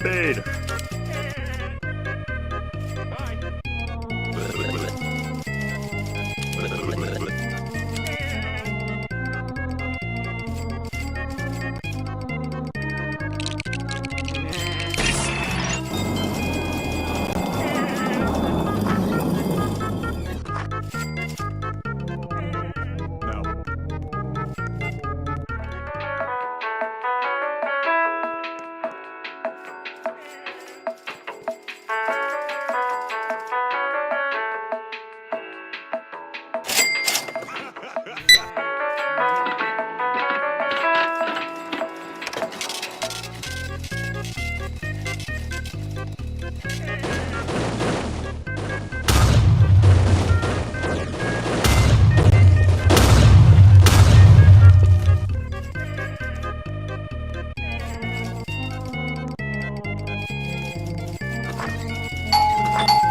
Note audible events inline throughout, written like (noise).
Hey,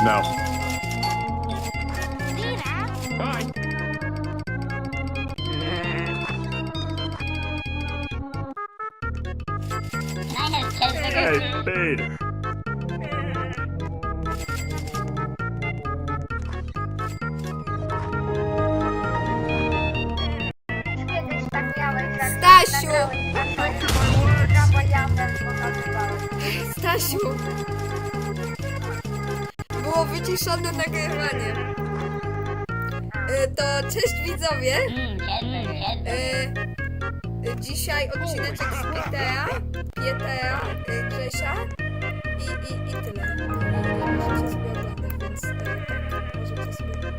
No. Bye. Hey, Peter. Wyciszone nagrywanie. E, To cześć widzowie. E, e, Dzisiaj odcineczek z Pietea, Pietea, e, Grzesia i, i, i tyle. I Możecie sobie oglądać, więc e, tak, możecie sobie.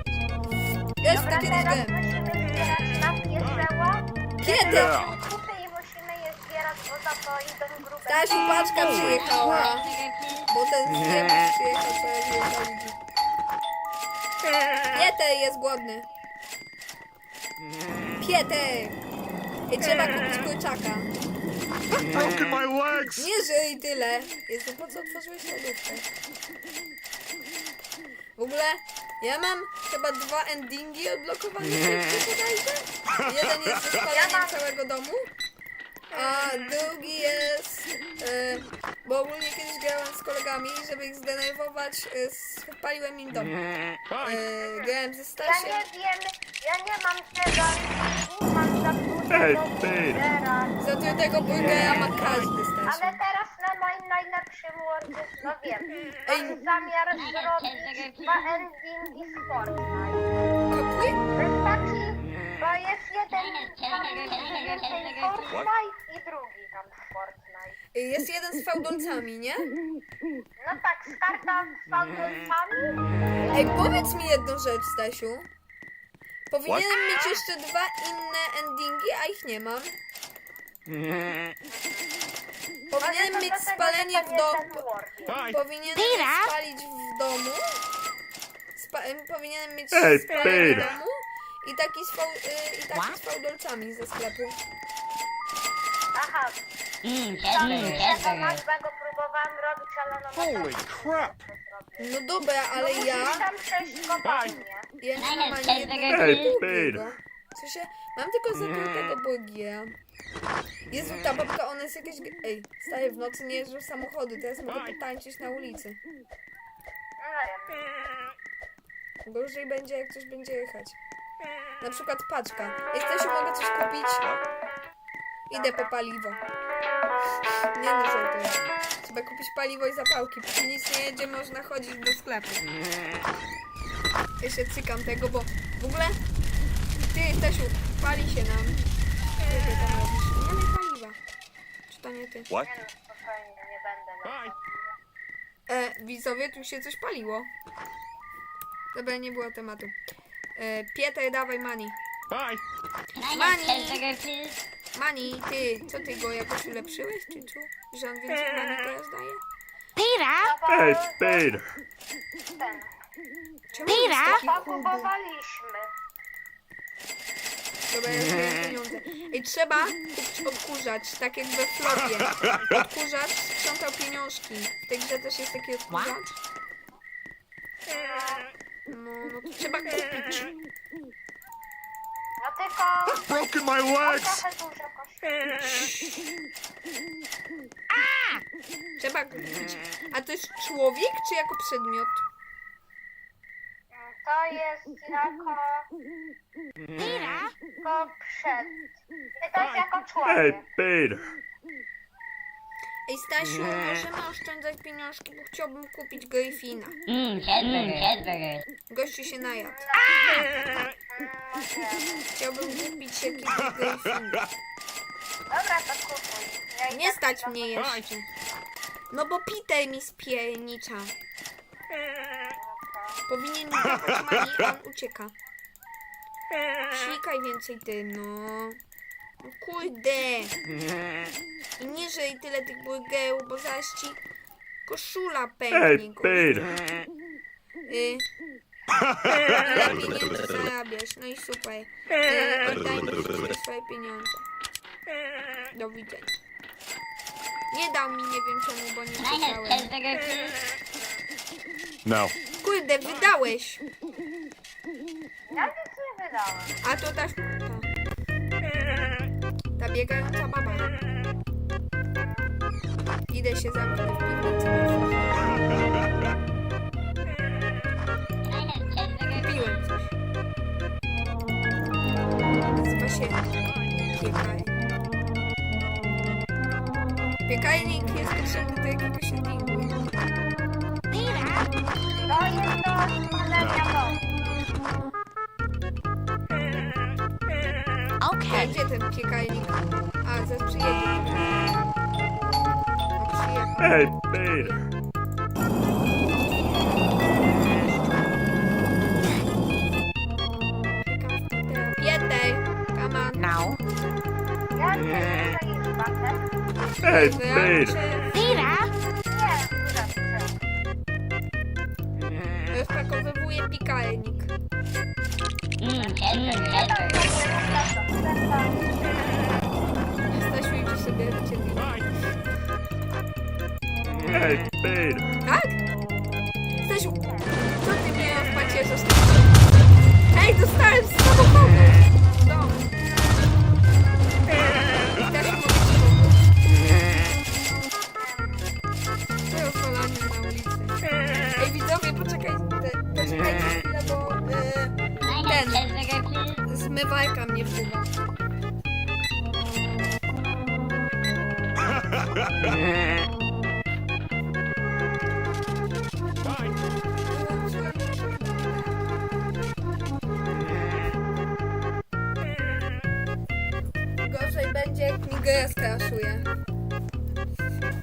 Jest zbierać takie drzewo. Kiedy? Yeah. Kupy i musimy je zbierać, bo za to idą grube. Stasiu, paczka przyjechała. Bo ten zjebacz przyjechał, co ja wjechał. Pieter jest głodny. Pieter! I trzeba kupić kurczaka. Broken my legs. Nie żyj tyle. Jezu, po co otworzyłeś lodówkę? W ogóle ja mam chyba dwa endingi odblokowane bodajże. Jeden jest ze spaleniem całego domu, a drugi jest... E, bo ogólnie kiedyś grałem z kolegami, żeby ich zdenerwować, e, spaliłem im dom. E, grałem ze Ja Stasiem. nie wiem, ja nie mam tego, nie mam za Ej, dużego ty. burgera. Zatrutego burgera ma każdy Stasiu. Ale teraz na moim najlepszym wordzie, no wiem, Ej. mam zamiar zrobić dwa endingi z Fortnite. Bo jest jeden tam mniej więcej Fortnite i drugi tam Fortnite. Jest jeden z fałdolcami, nie? No tak, z karta z fałdolcami. Ej, powiedz mi jedną rzecz, Stasiu. Powinienem mieć jeszcze dwa inne endingi, a ich nie mam. Powinienem mieć spalenie w domu. Powinienem spalić w domu. Spa em, powinienem mieć Ej, spalenie w domu. I taki z, fał y, i taki z fałdolcami ze sklepu. Aha, tam tego naszego próbowałam robić, ale no Holy crap. No dobra, ale ja... Musisz tam przejść kopalnię. Ja nie mam ani jednego Ej, drugiego. Peter. Sensie, mam tylko zatrutego bogia. Jezu, ta babka, ona jest jakaś... Ej, staję w nocy, nie jeżdżę w samochody, teraz mogę potańczyć na ulicy. No wiem. Gorzej będzie, jak coś będzie jechać. Na przykład paczka. Ej, Stasiu, mogę coś kupić? Idę po paliwo. Nie no, żartuję. Trzeba kupić paliwo i zapałki. Póki nic nie jedzie, można chodzić do sklepu. Ja się cykam tego, bo w ogóle... Ty, Stasiu, pali się nam. Co ty tam robisz? Nie ma paliwa. Czy to nie ty? What? Nie no, spokojnie, nie będę na Bye. E, widzowie, tu się coś paliło. Dobra, nie było tematu. E, Pieter, dawaj money. Bye. Mani! Mani, ty, co ty go jakoś ulepszyłeś, czy co? Że on więcej mani teraz daje? Bo Hey, Peter. ten, Czemu on jest taki chudy? pokupowaliśmy. Dobra, ja zbieram pieniądze. Ej, trzeba kupić odkurzacz, tak jak we flopie. Odkurzacz sprzątał pieniążki. W tej grze też jest taki odkurzacz? No, no to trzeba kupić. No tylko I've broken my legs. trochę dużo kosztuje. Trzeba kupić. A to jest człowiek, czy jako przedmiot? To jest jako... Jako przed. To jest jako Hey, człowiek. Peter. Ej, Stasiu, możemy oszczędzać pieniążki, bo chciałbym kupić Gryfina. Mmm, cheeseburger, cheeseburger. Gościu się najadł. (laughs) Chciałbym kupić jakiegoś Gryfina. Dobra, to kupuj. Ja i Nie tak stać tego- mnie jeszcze. No bo Peter mi spiernicza. Powinien mi dawać a on ucieka. Sikaj więcej ty, no. No Kurde. (laughs) I nie żyj tyle tych burgerów, bo zaraz ci koszula pęknie. Peter. Y, ile pieniędzy zarabiasz? No i super. Y, oddaj mi wszystkie swoje pieniądze. Do widzenia. Nie dał mi, nie wiem czemu, bo nie please? No. Kurde, wydałeś. Ja nic nie wydałem. A to ta... Ta, ta biegająca baba. Idę się zamknąć w piwnicy. Kupiłem coś. Nazywa się piekarnik. Piekarnik jest potrzebny do jakiegoś ringu. To jest do spalenia domu. A gdzie ten piekarnik? A, zaraz przyjedzie. O, przyjechał. Hey, Peter. Pieter, come on. No. Ja nie muszę iść bandę. Hey, No ja Peter. the stars.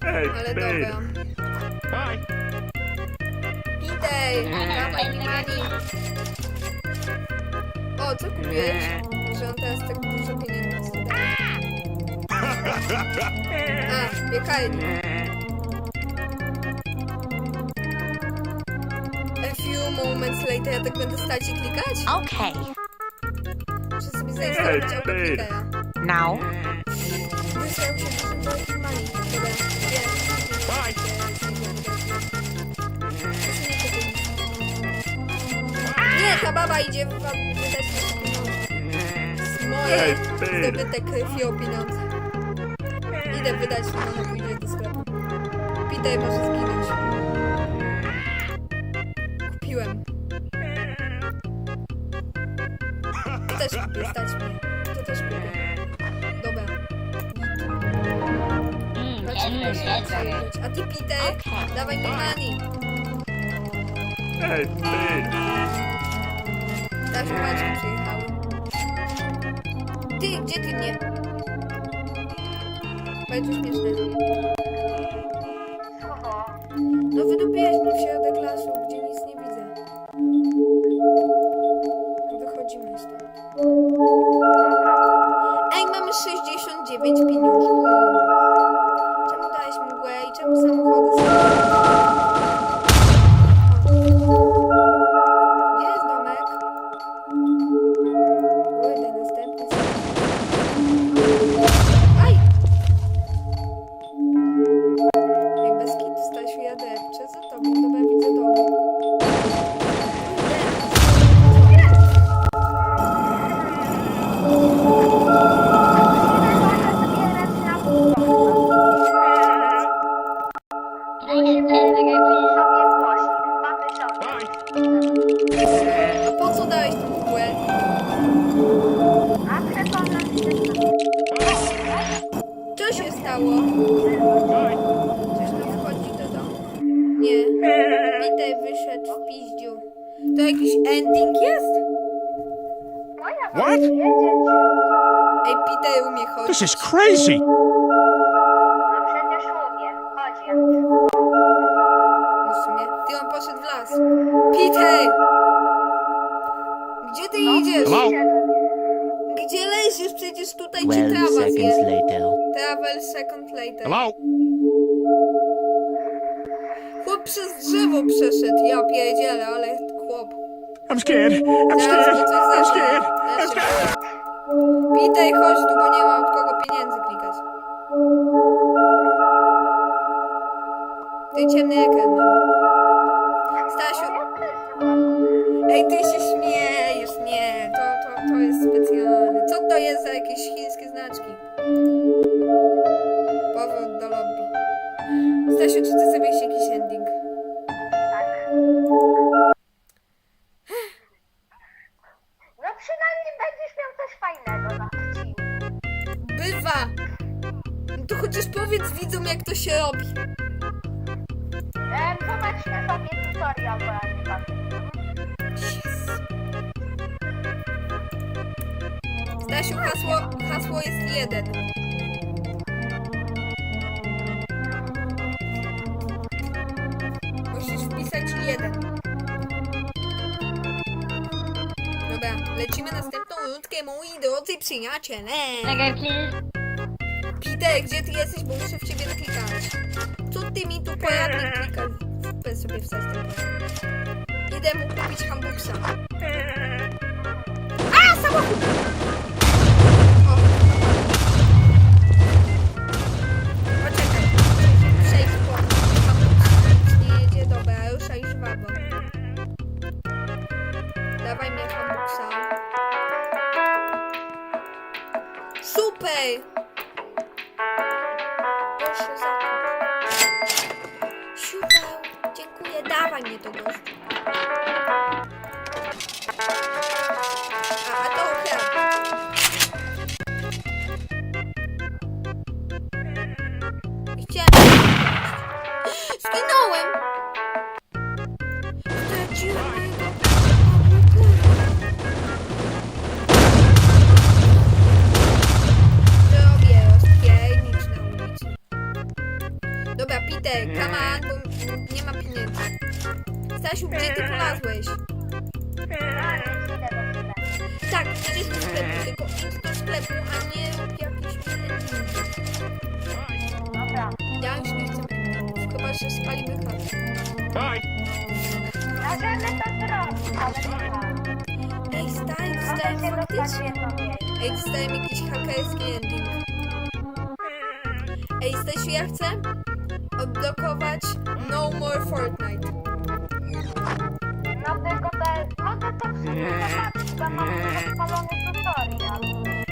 Hey, Ale Peter. dobra. Peter, dawaj mi money. O, co kupiłeś? Że on teraz tak dużo pieniędzy daje. A, piekarnik. A few moments later, ja tak będę stać i klikać? Okay. Muszę sobie zainstalować Hey, autoklikera. Now. Baba idzie wam wydać mi pieniądze. Z moje Hey, Peter. zdobyte krwią pieniądze. Idę wydać, to ona pójdzie do sklepu. Peter może zginąć. Kupiłem. To też kupię, stać mnie. To też kupię. Dobra. Cheeseburger, się cheeseburger. przyjeżdżać. A ty, Peter, dawaj mi money. Hey, Peter. Dasz paczki przyjechały. Ty, gdzie ty nie? Bardzo śmieszne. No wydupiłeś mnie w środek lasu, gdzie nic nie widzę. Wychodzimy stąd. Ej, mamy 69 pieniążków. Stało? Tam wchodzi do domu? Nie. Witaj, wyszedł w piździu. To jakiś ending jest? Moja What? Ej, Peter umie chodzić. This is crazy. No przecież umie. Chodź. No w sumie. Ty on poszedł w las. Peter! Gdzie ty idziesz? Hello? Gdzie leziesz? Przecież tutaj ci 12 trawa seconds zje. later. Travel second later. Hello? Chłop przez drzewo przeszedł. Ja pierdzielę, ale chłop. I'm scared. I'm scared. I'm scared. Się boję. Peter, chodź tu, bo nie ma od kogo pieniędzy klikać. Ty ciemny ekran mam. Stasiu, ej, ty się śmiejesz. Nie, to, to, to jest specjalne. Co to jest za jakieś jak to się robi. Em, zobaczcie sobie tutorial, bo ja nie pamiętam. Stasiu, hasło, hasło jest jeden. Musisz wpisać jeden. Dobra, lecimy następną rundkę, moi drodzy przyjaciele. Sugar, please. Peter, gdzie ty jesteś, bo muszę w ciebie naklikać. Co ty mi tu poradnik klikasz? Weź sobie ten poradnik. Idę mu kupić hamburgsa. A, samochód!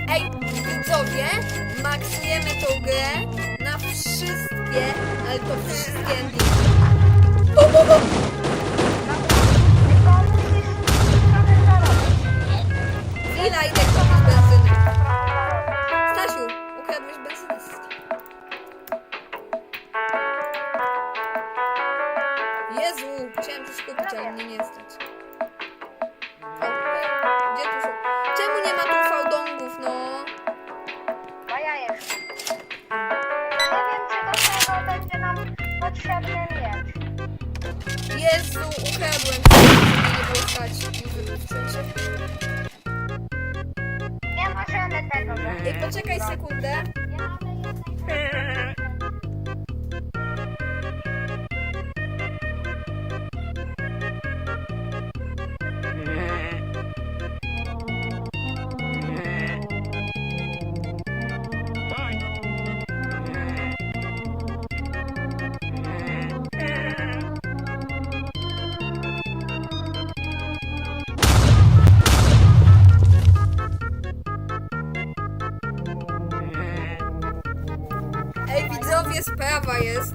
Ej, widzowie, maksujemy tą grę na wszystkie, ale to wszystkie endingi. Bu, bu, bu. Tylko musisz trochę zarobić. Chwila, idę kupić Jezu, ukradłem. Żeby mnie nie było stać. W sensie. Nie możemy tego zrobić. Ej, poczekaj sekundę. Sprawa jest.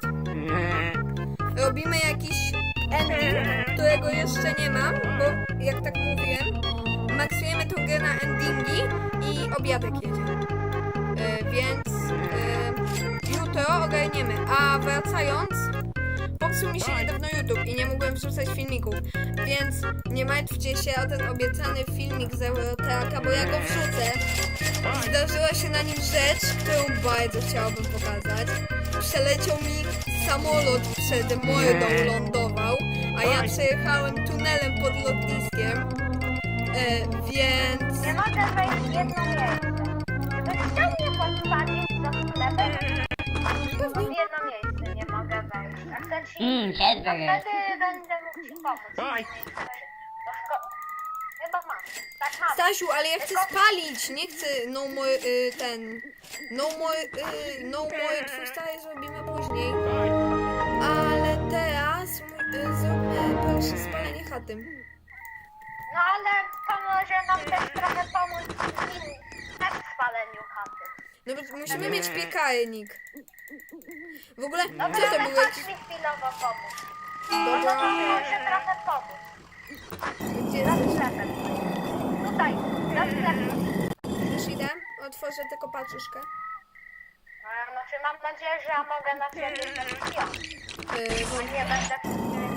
Robimy jakiś ending, którego jeszcze nie mam, bo jak tak mówiłem, maksujemy tą grę na endingi i obiadek jedzie. E, więc e, jutro ogarniemy. A wracając, popsuł mi się niedawno YouTube i nie mogłem wrzucać filmików, więc nie martwcie się o ten obiecany filmik z Eurotraka, bo ja go wrzucę. Zdarzyła się na nim rzecz, którą bardzo chciałabym pokazać. Przeleciał mi samolot przed mordą lądował, a ja przejechałem tunelem pod lotniskiem. E, więc Nie mogę wejść w jedno miejsce. Ktoś chciał mnie podsadzić do sklepu? Bo w jedno miejsce nie mogę wejść. A. Mmm, A cheeseburger. wtedy będę mógł ci pomóc. Oj. Do szko- Chyba mam. Tak mam. Stasiu, ale ja chcę spalić, nie chcę no more, y, ten, no more, y, no more, twój stary zrobimy później. Ale teraz mój, y, zróbmy proszę spalenie chaty. No ale pomoże nam też trochę pomóc w spaleniu chaty. No bo musimy mieć piekarnik. W ogóle, co Dobra, to było? chodź mi chwilowo pomóc. Dobra, Muszę trochę pomóc. gdzie Za jesteś? Tutaj, za sklepem. Już idę, otworzę tylko paczuszkę. Znaczy mam nadzieję, że ja mogę na ciebie zaśpiewać. Y, Bo nie będę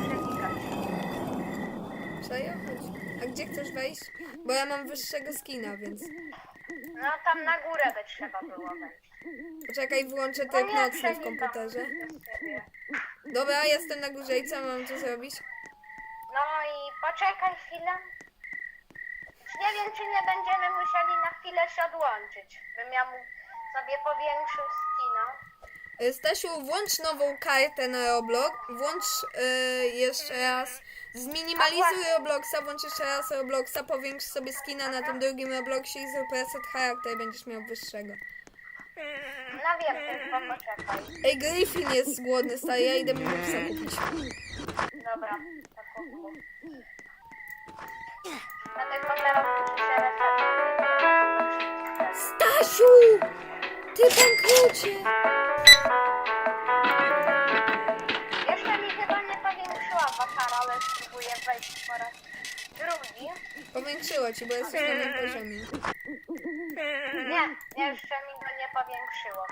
przenikać. Serio? Chodź. A gdzie chcesz wejść? Bo ja mam wyższego skina, więc... No tam na górę by trzeba było wejść. Poczekaj, włączę No tryb nie, nocny w przenikam komputerze. przez ciebie. Dobra, jestem na górze i co mam tu zrobić? No i poczekaj chwilę. Nie wiem, czy nie będziemy musieli na chwilę się odłączyć. Bym ja mu sobie powiększył skina. Y, Stasiu, włącz nową kartę na Roblox, włącz y, jeszcze raz, zminimalizuj Robloxa, włącz jeszcze raz Robloxa, powiększ sobie skina na tym drugim Robloxie i zrób reset charakter, będziesz miał wyższego. No wiem, tylko poczekaj. Ej, Griffin jest głodny, stary, ja idę mu psa kupić. Dobra, tak kupuj. Ja tylko teraz muszę się resetować. Stasiu! Ty bankrucie! Jeszcze mi chyba nie powiększyła wakara, ale spróbuję wejść po raz drugi. Powiększyło ci, bo jesteś na moim poziomie. Nie, jeszcze mi go nie powiększyło.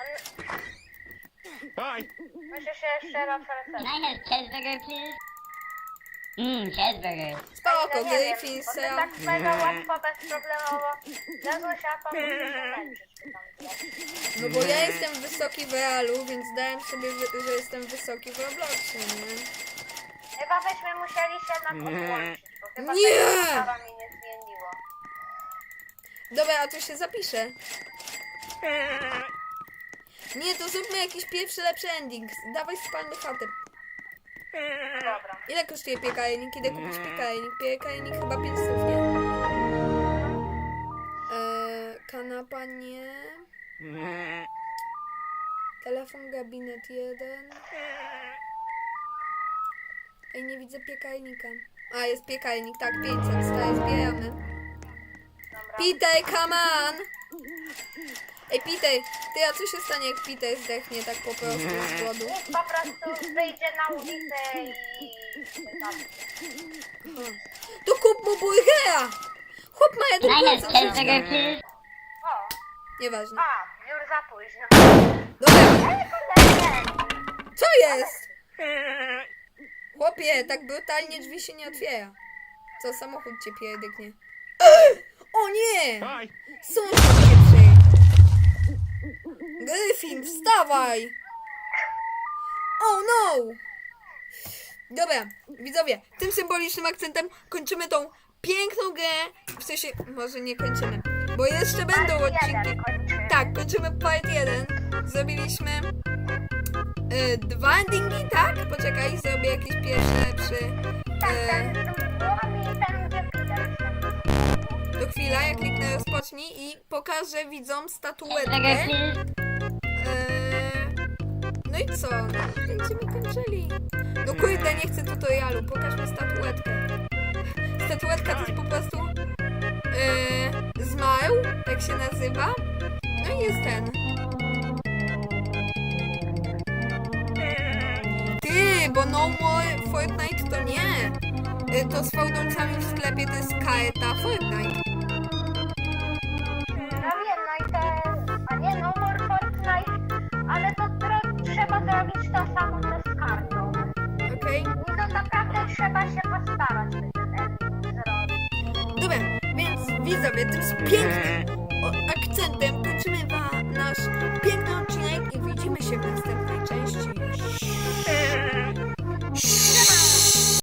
On- Bye. Muszę się jeszcze raz Can resetować. I have cheeseburger, please? Mmm, cheeseburger. Spoko, No nie wiem, Griffin, bo tak mega łatwo, bezproblemowo wiesz. No bo ja jestem wysoki w realu, więc dałem sobie, wy- że jestem wysoki w Robloxie, nie? Chyba byśmy musieli się na podłączyć, bo chyba Nie! tego stara mi nie zmieniło. Dobra, a to się zapisze. Nie, to zróbmy jakiś pierwszy lepszy ending. Dawaj spalny chatę. Dobra. Ile kosztuje piekarnik? Idę kupić piekarnik. Piekarnik chyba 5 stów, nie? Eee, kanapa nie. Telefon, gabinet 1. Ej, nie widzę piekarnika. A, jest piekarnik, tak, 500, staje, zbieramy. Dobra. Peter, come on! Ej, Peter, ty, a co się stanie, jak Peter zdechnie tak po prostu z głodu? Po prostu wyjdzie na ulicę i... To kup mu burgera! Chłop ma have 1% życia. cheeseburger, please? O, Nieważne. a, już za późno. Dobra, Ale co jest? Chłopie, tak brutalnie drzwi się nie otwiera. Co, samochód cię pierdyknie. Ej! O nie! Sąsiad pieprzy! Gryfin, wstawaj! Oh no! Dobra, widzowie, tym symbolicznym akcentem kończymy tą piękną grę. W sensie, może nie kończymy, bo jeszcze będą odcinki. Tak, kończymy part 1. Zrobiliśmy y, dwa endingi, tak? Poczekaj, zrobię jakiś pierwszy lepszy. Tak, Y, to chwila, ja kliknę rozpocznij i pokażę widzom statuetkę. No i co? Będziemy kończyli. No kurde, nie chcę tutorialu. Pokaż mi statuetkę. Statuetka to jest po prostu eee, zmarł, tak się nazywa. No i jest ten. Ty, bo no more Fortnite to nie. E, To z fałdolcami w sklepie to jest karta Fortnite.